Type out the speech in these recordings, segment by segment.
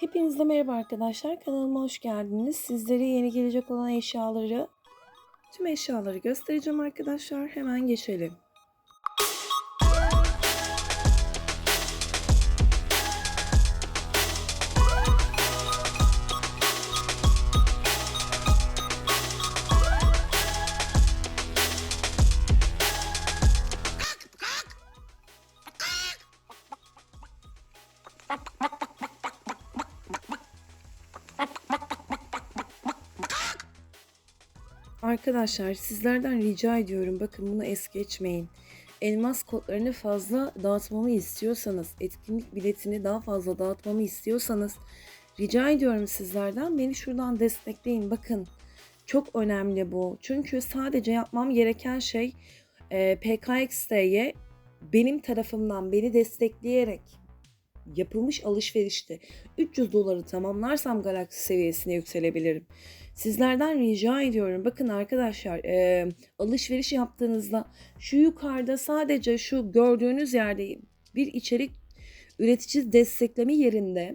Hepinize merhaba arkadaşlar. Kanalıma hoş geldiniz. Sizlere yeni gelecek olan eşyaları, tüm eşyaları göstereceğim arkadaşlar. Hemen geçelim. Arkadaşlar sizlerden rica ediyorum bakın bunu es geçmeyin. Elmas kodlarını fazla dağıtmamı istiyorsanız, etkinlik biletini daha fazla dağıtmamı istiyorsanız rica ediyorum sizlerden beni şuradan destekleyin. Bakın çok önemli bu. Çünkü sadece yapmam gereken şey e, PKX'ye benim tarafımdan beni destekleyerek yapılmış alışverişte 300 doları tamamlarsam galaksi seviyesine yükselebilirim. Sizlerden rica ediyorum. Bakın arkadaşlar e, alışveriş yaptığınızda şu yukarıda sadece şu gördüğünüz yerde bir içerik üretici destekleme yerinde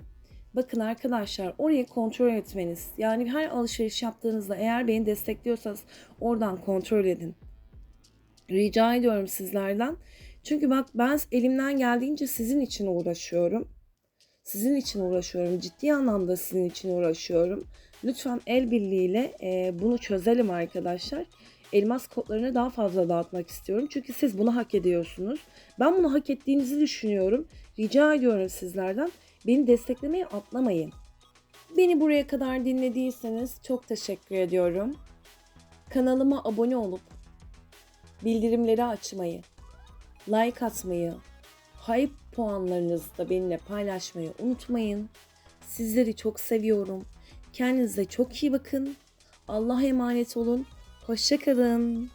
bakın arkadaşlar orayı kontrol etmeniz. Yani her alışveriş yaptığınızda eğer beni destekliyorsanız oradan kontrol edin. Rica ediyorum sizlerden. Çünkü bak ben elimden geldiğince sizin için uğraşıyorum. Sizin için uğraşıyorum. Ciddi anlamda sizin için uğraşıyorum. Lütfen el birliğiyle e, bunu çözelim arkadaşlar. Elmas kodlarını daha fazla dağıtmak istiyorum. Çünkü siz bunu hak ediyorsunuz. Ben bunu hak ettiğinizi düşünüyorum. Rica ediyorum sizlerden. Beni desteklemeye atlamayın. Beni buraya kadar dinlediyseniz çok teşekkür ediyorum. Kanalıma abone olup bildirimleri açmayı, like atmayı, hype puanlarınızı da benimle paylaşmayı unutmayın. Sizleri çok seviyorum. Kendinize çok iyi bakın. Allah'a emanet olun. Hoşçakalın.